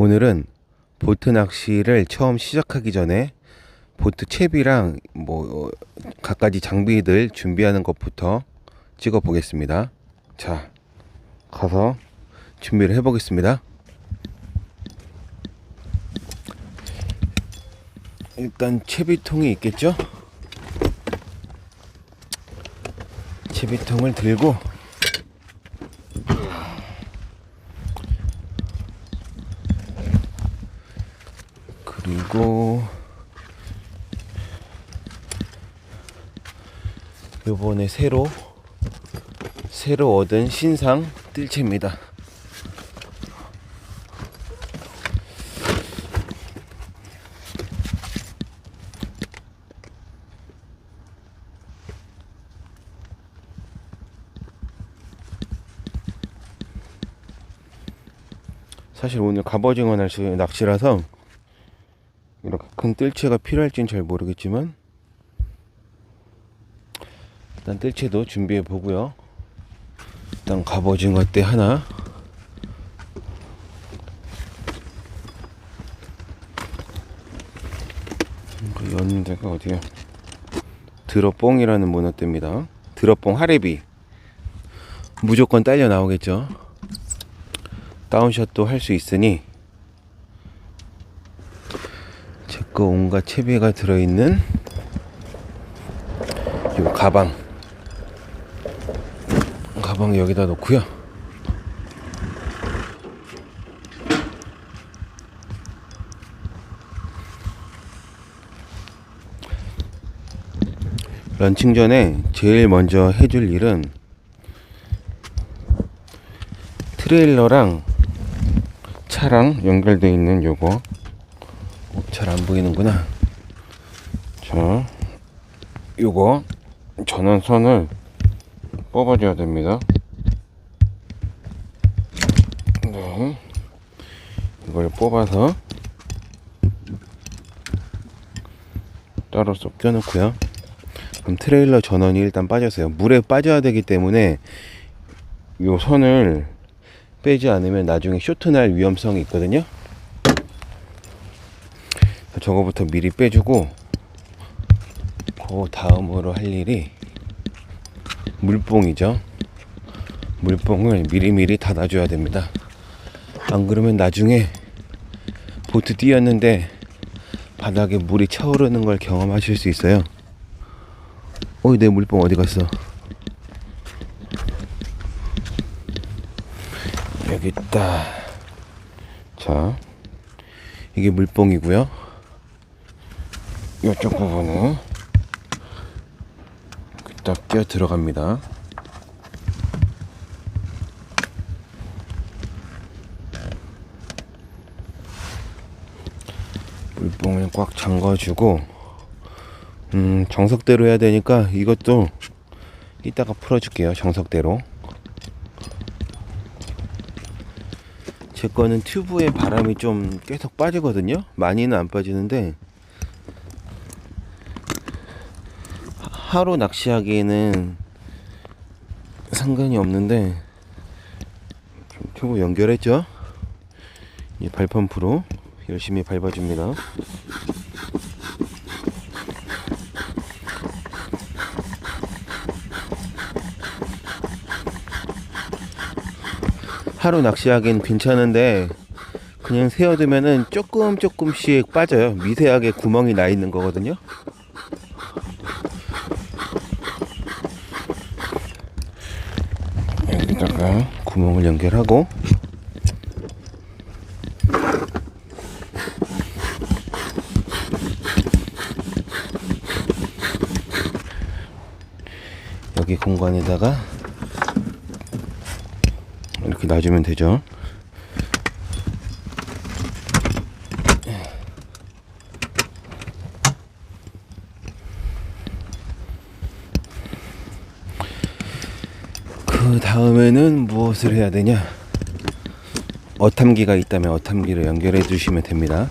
오늘은 보트 낚시를 처음 시작하기 전에 보트 채비랑 뭐 어, 갖가지 장비들 준비하는 것부터 찍어 보겠습니다. 자, 가서 준비를 해 보겠습니다. 일단 채비통이 있겠죠? 채비통을 들고 요번에 새로 새로 얻은 신상 뜰채입니다. 사실 오늘 갑오징어 낚시라서 이렇게 큰 뜰채가 필요할진 잘 모르겠지만 일단 뜰채도 준비해 보고요. 일단 갑오징어 때 하나 그 여는 데가 어디야? 드러뽕이라는 문어대입니다. 드러뽕 하레비 무조건 딸려 나오겠죠. 다운샷도 할 수 있으니 제거 온갖 채비가 들어있는 이 가방 가방 여기다 놓고요. 런칭 전에 제일 먼저 해줄 일은 트레일러랑 차랑 연결되어 있는 요거. 잘 안 보이는구나. 자 요거 전원선을 뽑아줘야 됩니다. 네. 이걸 뽑아서 따로 쏙 껴놓고요. 그럼 트레일러 전원이 일단 빠졌어요. 물에 빠져야 되기 때문에 요 선을 빼지 않으면 나중에 쇼트 날 위험성이 있거든요. 저거부터 미리 빼주고 그 다음으로 할 일이 물뽕이죠. 물뽕을 미리미리 닫아줘야 됩니다. 안 그러면 나중에 보트 뛰었는데 바닥에 물이 차오르는 걸 경험하실 수 있어요. 어이 내 물뽕 어디 갔어? 여기 있다. 자, 이게 물뽕이고요. 이쪽 부분은 딱 끼어 들어갑니다. 물뽕을 꽉 잠궈주고, 음, 정석대로 해야 되니까 이것도 이따가 풀어줄게요. 정석대로. 제 거는 튜브에 바람이 좀 계속 빠지거든요. 많이는 안 빠지는데 하- 하루 낚시하기에는 상관이 없는데 좀 튜브 연결했죠. 이 발펌프로 열심히 밟아줍니다. 하루 낚시하기엔 괜찮은데 그냥 세워두면은 조금 조금씩 빠져요. 미세하게 구멍이 나 있는 거거든요. 여기다가 구멍을 연결하고 여기 공간에다가 이렇게 놔주면 되죠. 그 다음에는 무엇을 해야 되냐? 어탐기가 있다면 어탐기를 연결해 주시면 됩니다.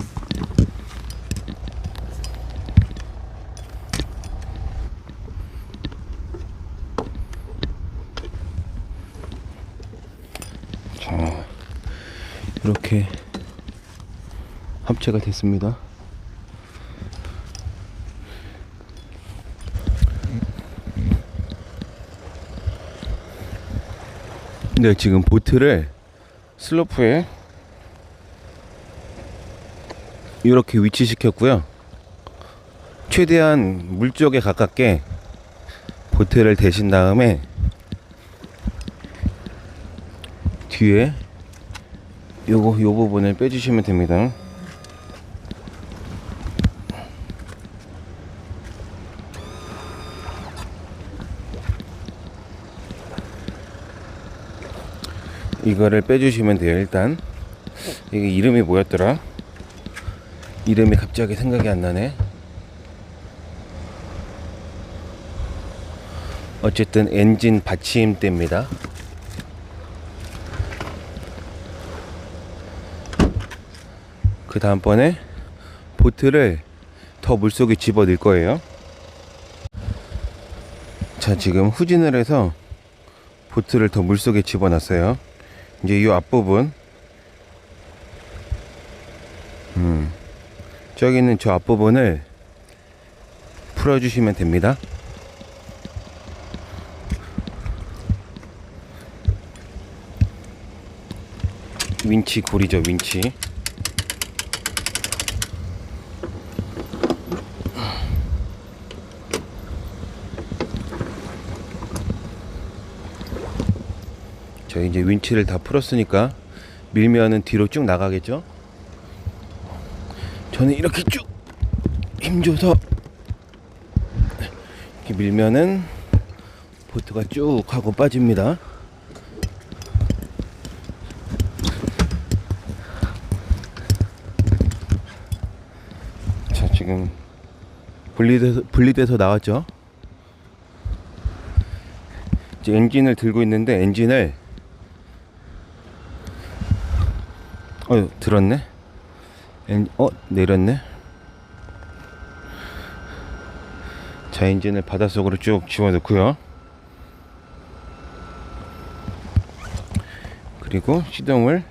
자, 이렇게 합체가 됐습니다. 네, 지금 보트를 슬로프에 이렇게 위치시켰고요. 최대한 물 쪽에 가깝게 보트를 대신 다음에 뒤에 요거 요 부분을 빼주시면 됩니다. 이거를 빼주시면 돼요. 일단 이게 이름이 뭐였더라? 이름이 갑자기 생각이 안 나네. 어쨌든 엔진 받침대입니다. 그 다음번에 보트를 더 물속에 집어 넣을 거예요. 자, 지금 후진을 해서 보트를 더 물속에 집어 넣었어요. 이제 이 앞부분, 음, 저기 있는 저 앞부분을 풀어주시면 됩니다. 윈치 고리죠, 윈치. 저 이제 윈치를 다 풀었으니까 밀면은 뒤로 쭉 나가겠죠? 저는 이렇게 쭉 힘줘서 이렇게 밀면은 보트가 쭉 하고 빠집니다. 자, 지금 분리돼서, 분리돼서 나왔죠? 이제 엔진을 들고 있는데 엔진을 어 들었네? 엔, 어 내렸네? 자 엔진을 바닷속으로 쭉 집어넣고요. 그리고 시동을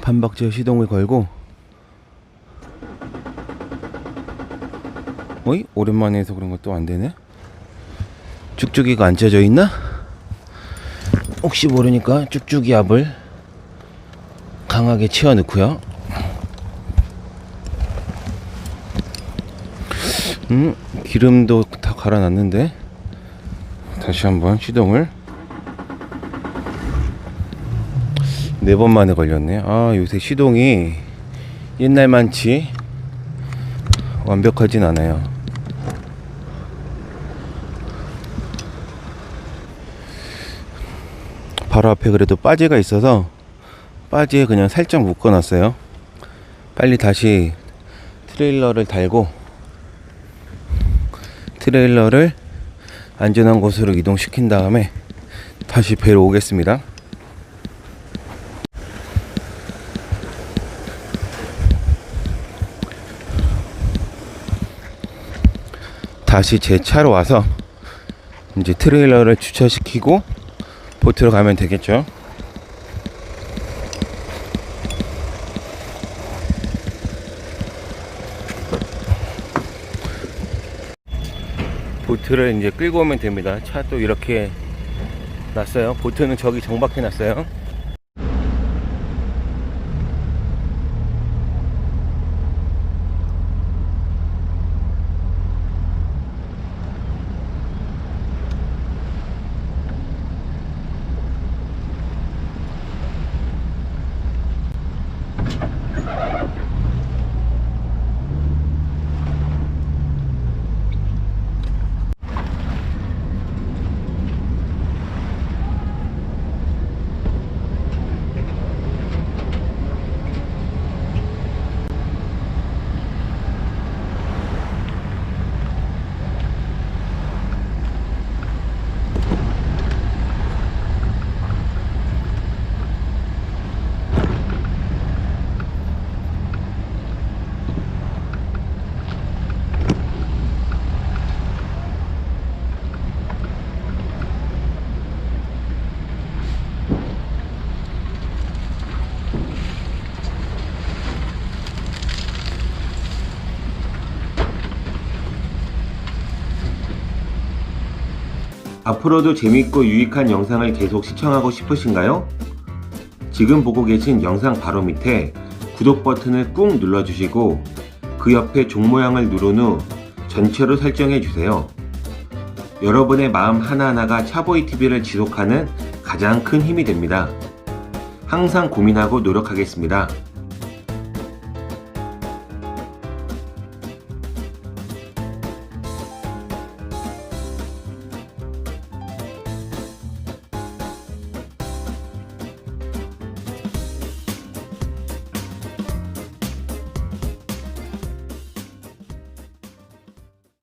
반박제 시동을 걸고 어이 오랜만에 해서 그런 것도 안 되네? 쭉쭉이가 안 쪄져 있나? 혹시 모르니까 쭉쭉이 압을 강하게 채워 넣고요. 음, 기름도 다 갈아놨는데 다시 한번 시동을 네 번 만에 걸렸네. 아, 요새 시동이 옛날만치 완벽하진 않아요. 바로 앞에 그래도 빠지가 있어서 빠지에 그냥 살짝 묶어놨어요. 빨리 다시 트레일러를 달고 트레일러를 안전한 곳으로 이동시킨 다음에 다시 배로 오겠습니다. 다시 제 차로 와서 이제 트레일러를 주차시키고 보트로 가면 되겠죠. 보트를 이제 끌고 오면 됩니다. 차 또 이렇게 놨어요. 보트는 저기 정박해 놨어요. 앞으로도 재밌고 유익한 영상을 계속 시청하고 싶으신가요? 지금 보고 계신 영상 바로 밑에 구독 버튼을 꾹 눌러주시고 그 옆에 종 모양을 누른 후 전체로 설정해 주세요. 여러분의 마음 하나하나가 차보이 TV를 지속하는 가장 큰 힘이 됩니다. 항상 고민하고 노력하겠습니다.